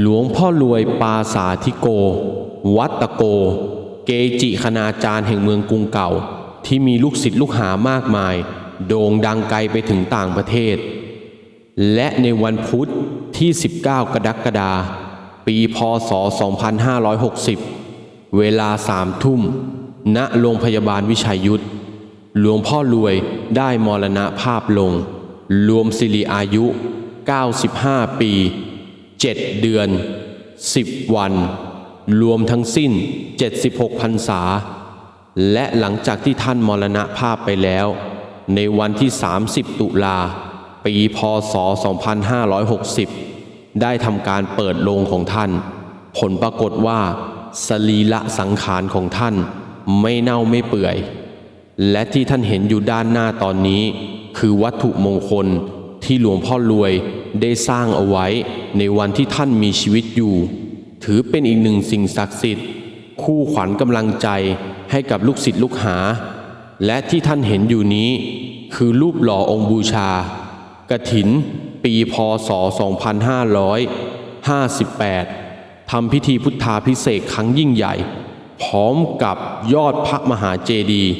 หลวงพ่อรวยปาสาธิโก วัตโก เกจิคณาจารย์แห่งเมืองกรุงเก่า ที่มีลูกศิษย์ลูกหามากมาย โด่งดังไกลไปถึงต่างประเทศ และในวันพุธที่ 19 กรกฎาคมปีพศ 2560 เวลาสามทุ่ม ณโรงพยาบาลวิชัยยุทธหลวงพ่อรวยได้มรณภาพลง รวมสิริอายุ 95 ปี 7เดือน10วัน รวมทั้งสิ้น 76พรรษา และหลังจากที่ท่านมรณภาพไปแล้ว ในวันที่ 30 ตุลา ปีพศ 2560 ได้ทำการเปิดโลงของท่าน ผลปรากฏว่า สรีละสังขารของท่านไม่เน่าไม่เปื่อย และที่ท่านเห็นอยู่ด้านหน้าตอนนี้ คือวัตถุมงคล ที่หลวงพ่อรวยได้สร้างเอาไว้ในวันที่ท่านมีชีวิตอยู่ ถือเป็นอีกหนึ่งสิ่งศักดิ์สิทธิ์ คู่ขวัญกำลังใจให้กับลูกศิษย์ลูกหา และที่ท่านเห็นอยู่นี้ คือรูปหล่อองค์บูชากระถิน ปีพศ 2558ทำพิธีพุทธาพิเศษครั้งยิ่งใหญ่ พร้อมกับยอดพระมหาเจดีย์